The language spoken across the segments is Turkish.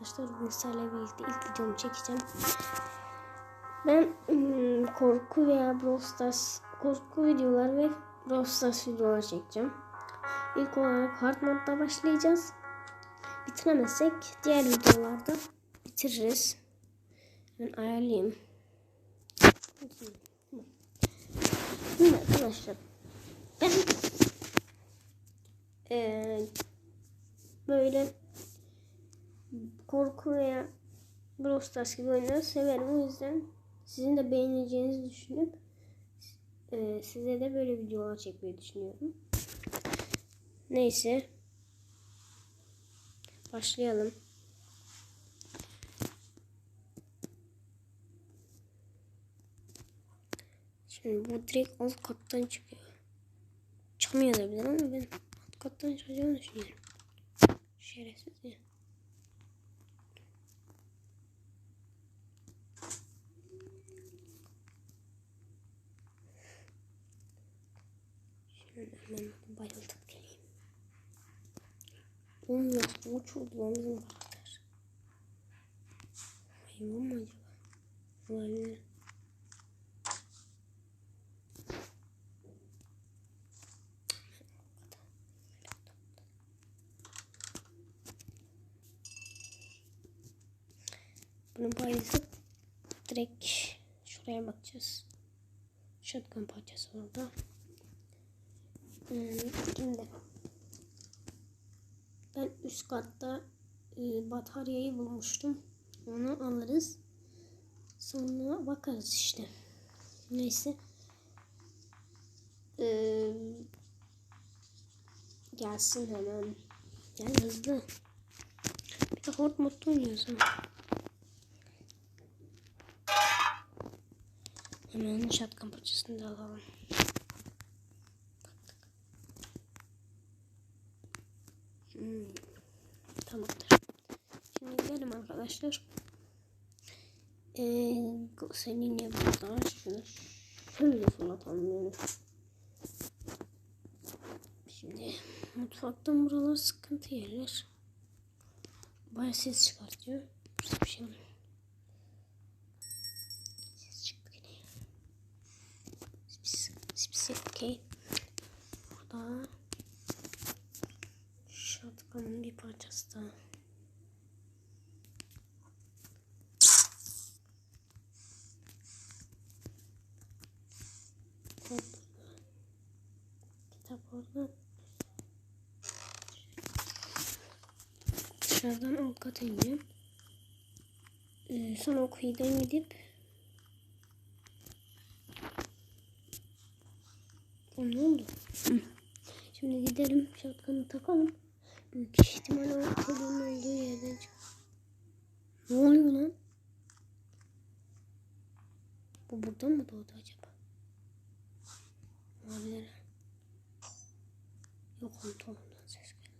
arkadaşlar. Sizlerle birlikte ilk videomu çekeceğim. Ben ım, korku veya Brawl Stars korku videolar ve Brawl Stars videolar çekeceğim. İlk olarak hard modda başlayacağız. Bitiremezsek diğer videolarda bitiririz. Ben ayarlayayım. Şimdi arkadaşlar ben eee, böyle korku veya Brawl Stars gibi oyunları severim. O yüzden sizin de beğeneceğinizi düşünüp eee, size de böyle videolar çekmeyi düşünüyorum. Neyse. Başlayalım. Şimdi bu direkt alt kattan çıkıyor. Çıkmayabilir ama ben alt kattan çıkacağını düşünüyorum. Şerefsiz ya. Şöyle hemen bayıltıp geleyim. Oğlum lan bizim karakter. Hayvan mı acaba? Olabilir. Bunu bayıltıp direkt şuraya bakacağız. Shotgun parçası orada. Hmm, Şimdi ben üst katta e, bataryayı bulmuştum. Onu alırız. Sonra bakarız işte. Neyse. Ee, gelsin hemen. Gel hızlı. Bir de hort modda oynuyoruz ama. Hemen şatkan parçasını da alalım. Hmm, tamamdır. Şimdi gidelim arkadaşlar. Ee, seninle burada şunu şöyle fırlatalım yani. Şimdi mutfaktan buralar sıkıntı yerler. Baya ses çıkartıyor. Burada bir şey mi? Ses çıktı yine. Spis, spis, okey. Burada Shotgun'un bir parçası daha. Kitap orada. Dışarıdan alt kata. Ee, sonra okuyudan gidip O ne oldu? Şimdi gidelim şapkanı takalım. Büyük ihtimalle o kolun olduğu yerden çık. Ne oluyor lan? Bu buradan mı doğdu acaba? Olabilir. Yok pantolondan ses geldi.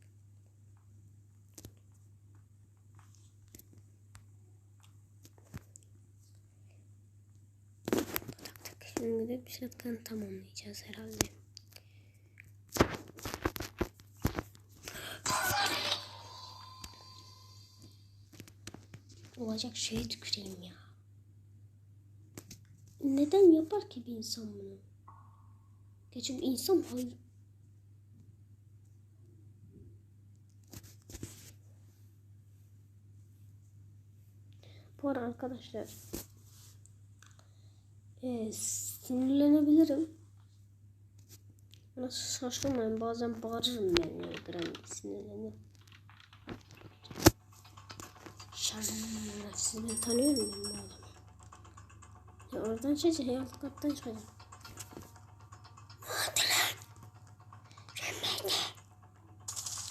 Tak tak. Şimdi de bir şapkanı tamamlayacağız herhalde. Olacak şeye tüküreyim ya. Neden yapar ki bir insan bunu? Geçen insan hayır. Bu arada arkadaşlar e, sinirlenebilirim. Nasıl şaşırmayın bazen bağırırım ben ya gram Şerefsiz ben tanıyorum ben bu adamı. Ya oradan çıkacak ya alt kattan çıkacak. Hadi lan. Sen nerede?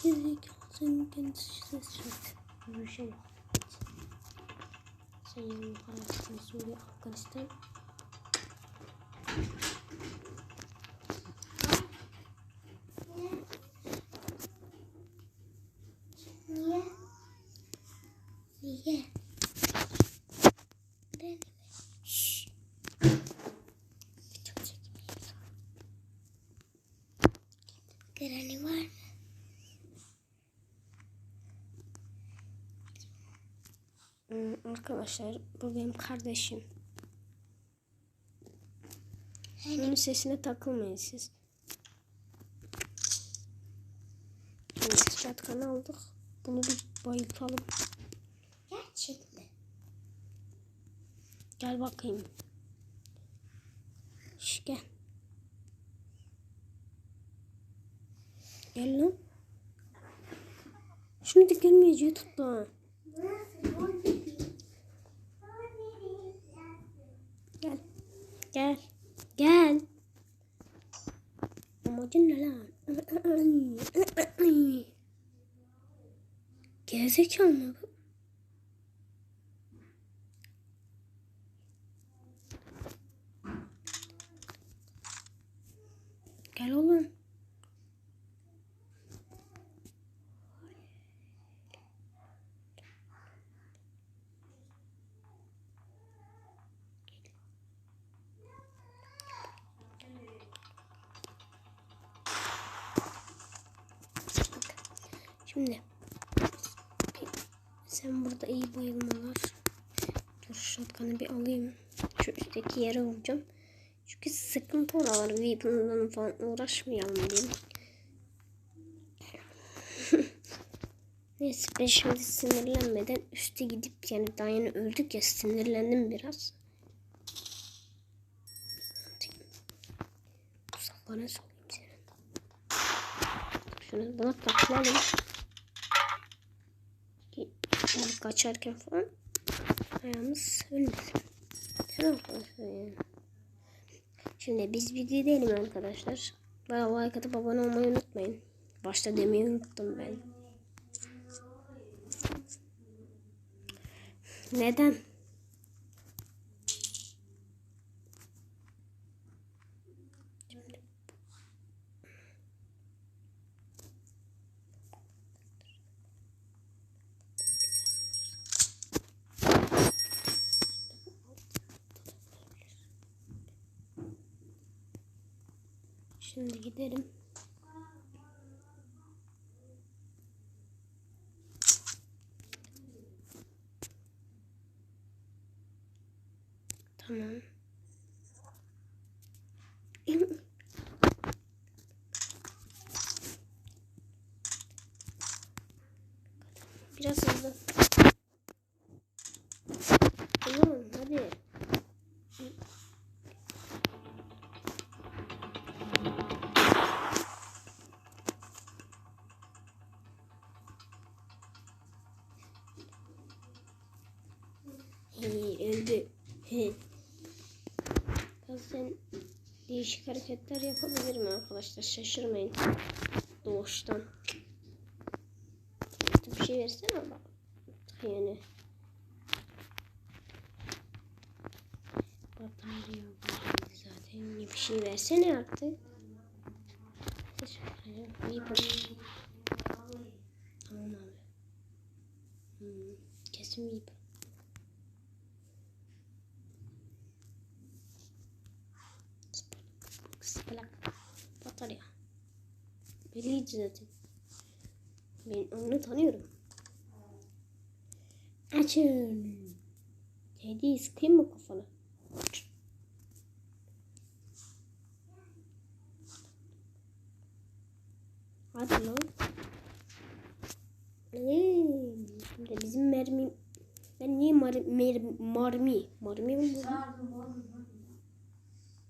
Gerizekalı senin kendisi ses çıktı. Bir şey yok. Yanına parasını Suriye Afganistan. Niye? Niye? Ben Şşş. Video çekmiyoruz. Granny var mı? Hmm, Arkadaşlar bu benim kardeşim. Onun sesine takılmayın siz. Şimdi şatkanı aldık. Bunu bir bayıltalım. Gerçekten. Gel bakayım. Şş, gel. Gel lan. Şimdi gelmeyeceği tutma. Gel. Gel. Gel. Amacın ne lan? Gerizekalı mı bu? Gel oğlum. Şimdi sen burada iyi bayılmalar. Dur şapkanı bir alayım. Şu üstteki yere vuracağım. Çünkü sıkıntı oralar. Weapon'dan falan uğraşmayalım diyeyim. Neyse ben şimdi sinirlenmeden üste gidip yani daha yeni öldük ya sinirlendim biraz. Uzaklarına sokayım senin. Şunu buna takmalım. Ki yani kaçarken falan ayağımız ölmesin. Tamam yani. Şimdi biz bir gidelim arkadaşlar. Bana like atıp abone olmayı unutmayın. Başta demeyi unuttum ben. Neden? Şimdi gidelim. Tamam. Biraz hızlı. Değişik hareketler yapabilirim arkadaşlar. Şaşırmayın. Doğuştan. Bir şey versene ama. Yani. Batarya zaten. Bir şey versene artık. Tamam abi. Hmm, kesin iyi Salak. Batarya. Belliydi zaten. Ben onu tanıyorum. Açın. Teddy sıkayım mı kafana? Hadi lan. Ee, şimdi bizim mermi... Ben niye mar, mer, marmi? Marmi mi bu?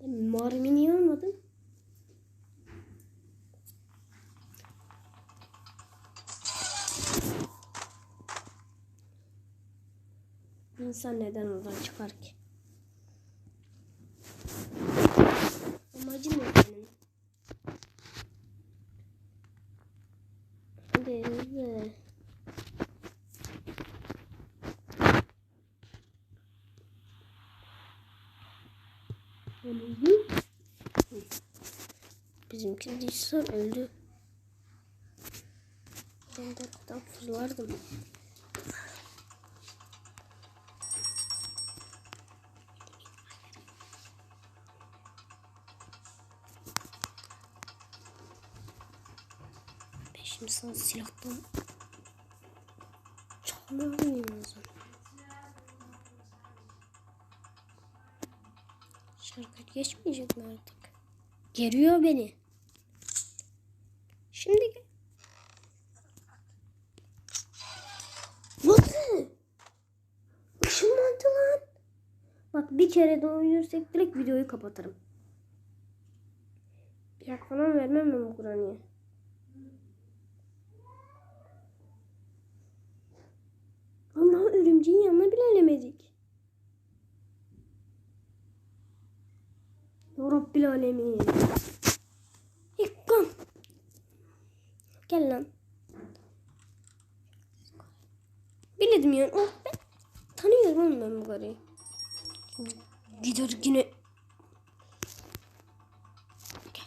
Marmi niye almadım? İnsan neden oradan çıkar ki? Bizimki Dilsan öldü. Ben de adam fırlardım. Ben şimdi sana silahtan çalmalıyım o zaman. Şarkı geçmeyecek mi artık? Geriyor beni. Şimdi. Nasıl? Işınlandı lan. Bak bir kere daha oynarsak direkt videoyu kapatırım. Bir hak falan vermem ben bu Kur'an'ya. Allah örümceğin yanına bile elemedik. Ya Alemin. Gel lan. Bildim yani. Oh, ben tanıyorum oğlum ben bu karıyı. Gider yine. Gel.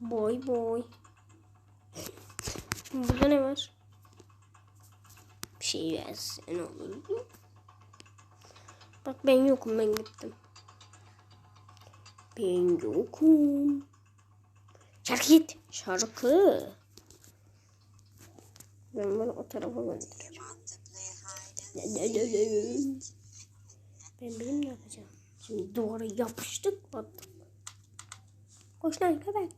Boy boy. Burada ne var? Bir şey versen olur. Bak ben yokum ben gittim. Ben yokum. Şarkı git. Şarkı. Ben bunu o tarafa göndereceğim. Ben benim ne yapacağım? Şimdi duvara yapıştık battık. Koş lan köpek.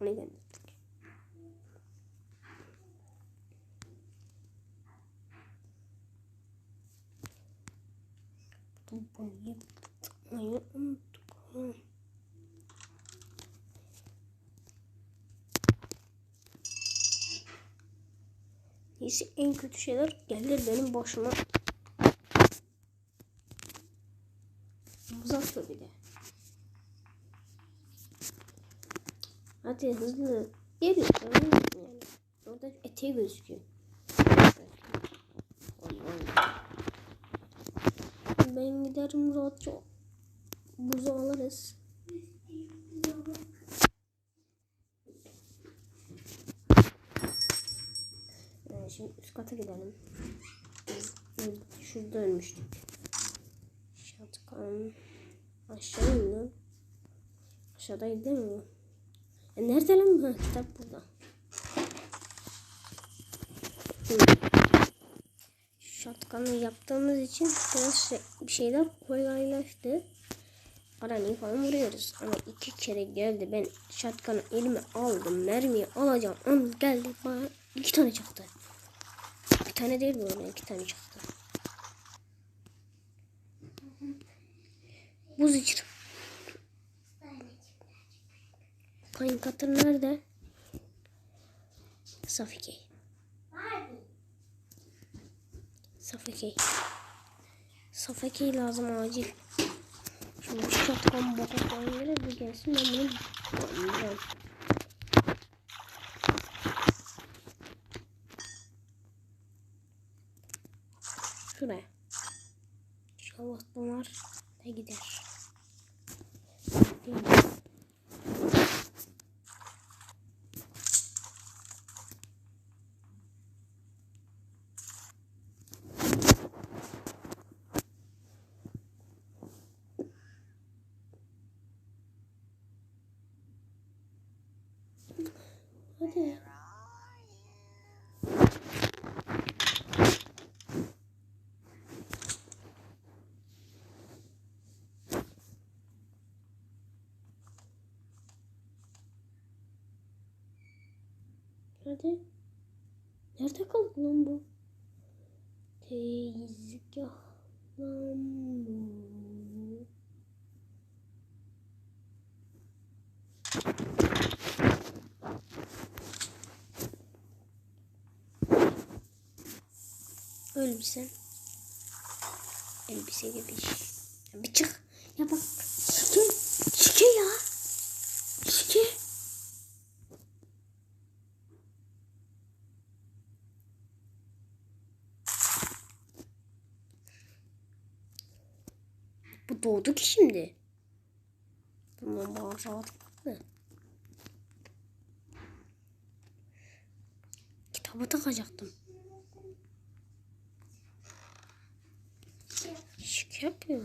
Onu gönderdik. Unuttuk. Hı. Neyse en kötü şeyler gelir benim başıma. Uzatma bir de. Hadi hızlı. Geliyor. Yani. Orada eteği gözüküyor. Ben giderim rahatça buzu alırız. Ee, şimdi üst kata gidelim. Biz, şurada ölmüştük. Şatkan. Aşağı indi. Aşağıdaydı değil mi? E nerede lan? Ha, kitap burada. Şatkanı yaptığımız için biraz şey, bir şeyler kolaylaştı. Aranayı falan vuruyoruz. Ama iki kere geldi. Ben şatkanı elime aldım. Mermiyi alacağım. An geldi. Bana iki tane çıktı. Bir tane değil bu arada. iki tane çıktı. Buz içtim. Kayın katır nerede? Safike. Safike. Safike lazım acil. Şimdi şu şapkan bakaktan yere bir gelsin ben bunu yapacağım. Şuraya. İnşallah bunlar da gider. Değil. Hadi. Hadi. Nerede kaldı lan bu? Tezgah lan. Elbisen. Elbise gibi iş. Ya bir çık. Ya bak. Şike. Şike ya. Şike. Bu doğdu ki şimdi. Tamam bana rahatlıkla. Kitabı takacaktım. Yapıyor.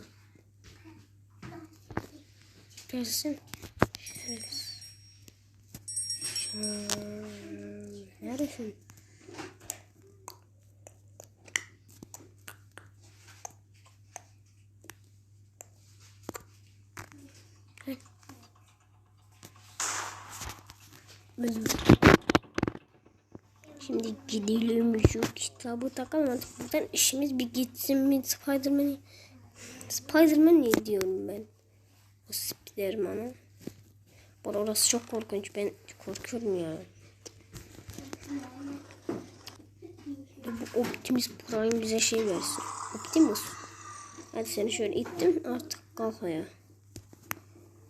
gelsin. Şöyle. Şöyle. Neredesin? Şimdi gidelim şu kitabı takamadık. Buradan işimiz bir gitsin mi Spiderman'i Spiderman niye diyorum ben? O Spiderman'a. Arada orası çok korkunç. Ben korkuyorum ya. Bu Optimus Prime bize şey versin. Optimus. Hadi seni şöyle ittim. Artık kalk ayağa.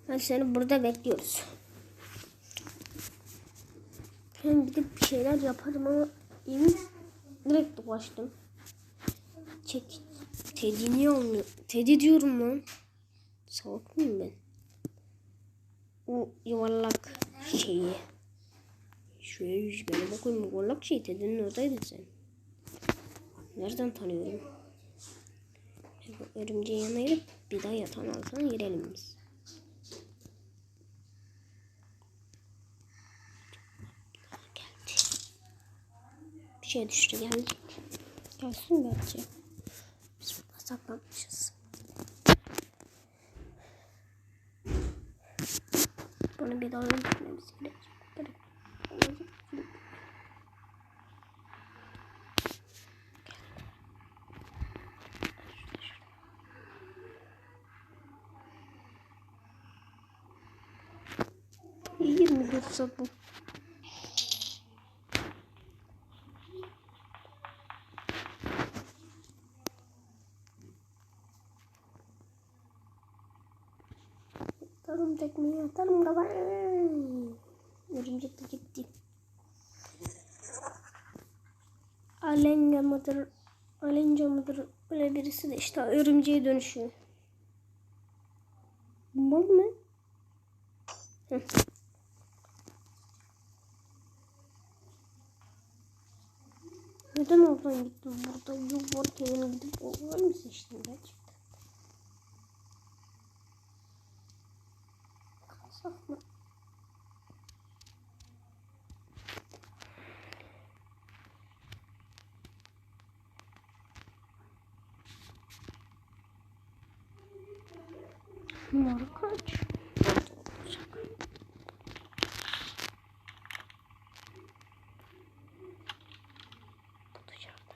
Hadi seni burada bekliyoruz. Ben gidip bir şeyler yaparım ama yemin direkt dolaştım. Çek. Teddy niye olmuyor? Teddy diyorum lan. Salak mıyım ben? O yuvarlak şeyi. Şuraya yüz bana bakayım yuvarlak şey Teddy'nin oradaydın sen. Nereden tanıyorum? Yanına girip bir daha yatağın altına girelim biz. Bir şey düştü geldi. Gelsin belki. Saklanmışız. Bunu bir daha öldürmemiz gerekecek. İyi mi dursa bu? Atarım tekmeyi atarım da ben. Örümcek gitti. Alenga mıdır? Alenca mıdır? Öyle birisi de işte örümceğe dönüşüyor. Mal mı? Hı. Neden oradan gittim? Burada yol varken gidip oradan mı seçtim gerçekten? Numara kaç? Olacak. Bu dışarıda.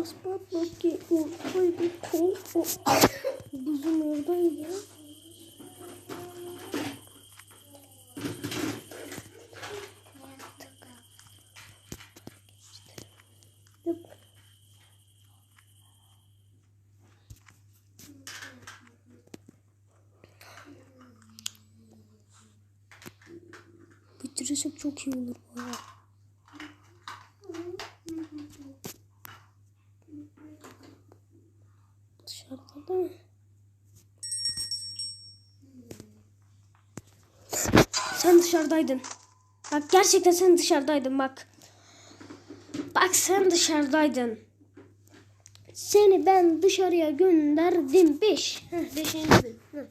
Mas bakayım oradaydı kol o. Buzun oradaydı. Bitirirsek çok iyi olur bu arada. Dışarıda da mı? Sen dışarıdaydın. Bak gerçekten sen dışarıdaydın bak. Bak sen dışarıdaydın. Seni ben dışarıya gönderdim. Beş. Heh, beşinci gün.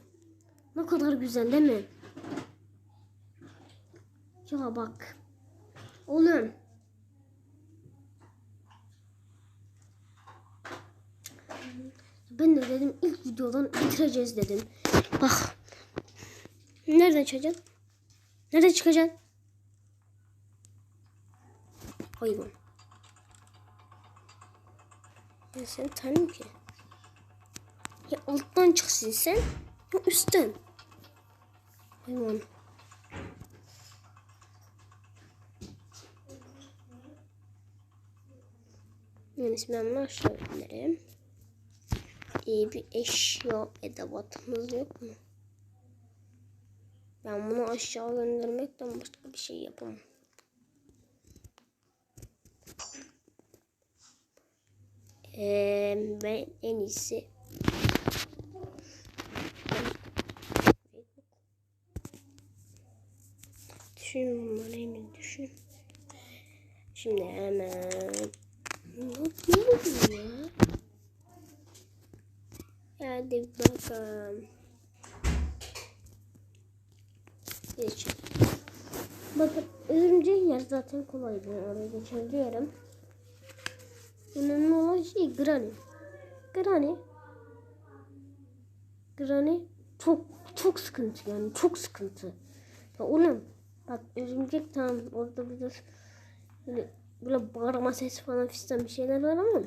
Ne kadar güzel değil mi? Ya bak. Oğlum. Ben de dedim ilk videodan bitireceğiz dedim. Bak. Nereden çıkacaksın? Nereden çıkacaksın? Hayvan. Ben seni tanıyorum ki. Ya alttan çıksın sen ya üstten. Hayvan. Yani ben bunu aşağı göndereyim. İyi bir eşya edevatımız yok mu? Ben bunu aşağı göndermekten başka bir şey yapamam. Ee, ben en iyisi Düşün bunları hemen düşün. Şimdi hemen ne ya? Hadi bakalım. Geç. Bakın örümcek yer zaten kolaydı. Oraya geçebiliyorum. Önemli olan şey Granny. Granny. Granny çok çok sıkıntı yani çok sıkıntı. Ya oğlum bak örümcek tamam orada bir de böyle, böyle bağırma sesi falan fistan bir şeyler var ama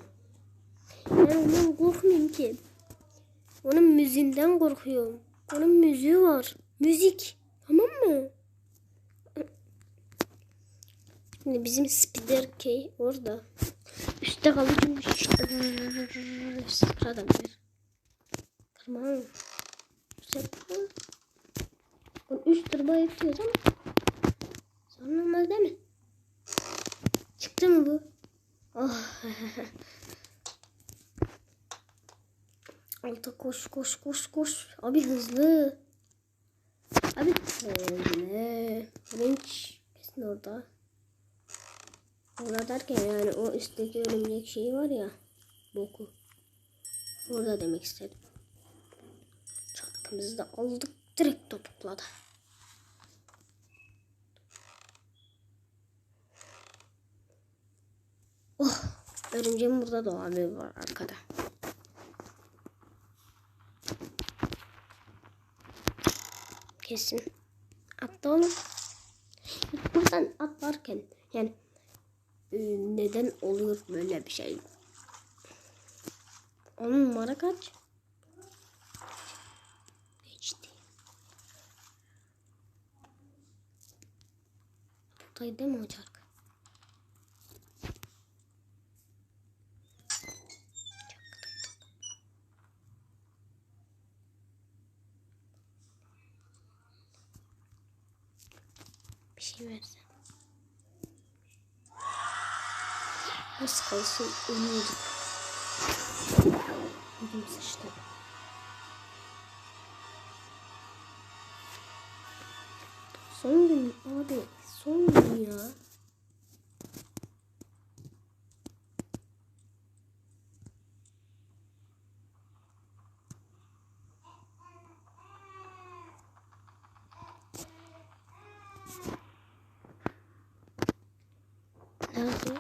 yani ondan korkmuyorum ki. Onun müziğinden korkuyorum. Onun müziği var. Müzik. Mı? Şimdi bizim Spider Key orada. Üstte kalıcıymış. Sıradan bir. Kırmam. Bunu üç turba yapıyoruz ama. Sonra olmaz değil mi? Çıktı mı bu? Oh. Alta koş koş koş koş. Abi hızlı. Abi hızlı. Renç kesin orada. Orada derken yani o üstteki örümcek şeyi var ya. Boku. Orada demek istedim. Çarkımızı da aldık. Direkt topukladı. Oh. Örümceğim burada da abi var arkada. Kesin. Oğlum. Buradan atlarken yani e, neden oluyor böyle bir şey? Onun numara kaç? Geçti. Buradaydı değil mi şey versen. Az kalsın ölüyorduk. Ödüm sıçtı. Son gün abi son gün ya. Nerede?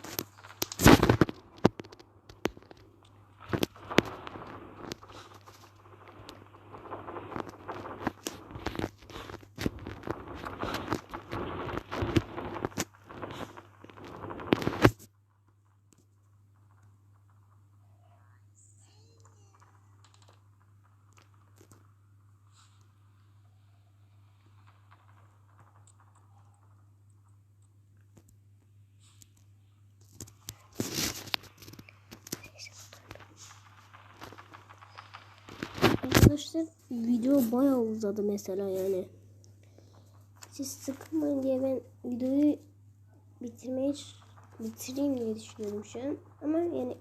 Arkadaşlar video bayağı uzadı mesela yani. Siz sıkılmayın diye ben videoyu bitirmeye bitireyim diye düşünüyorum şu an. Ama yani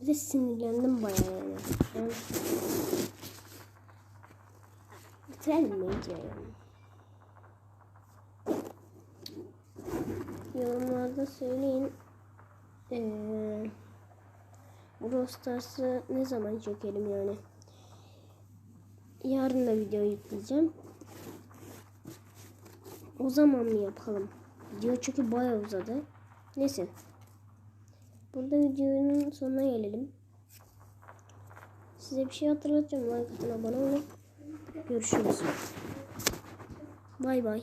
bir de sinirlendim bayağı yani. yani bitirelim bence yani. Yorumlarda söyleyin. Eee Brawl Stars'ı ne zaman çekelim yani? Yarın da video yükleyeceğim. O zaman mı yapalım? Video çünkü bayağı uzadı. Neyse. Burada videonun sonuna gelelim. Size bir şey hatırlatacağım. Like atın abone olun. Görüşürüz. Bay bay.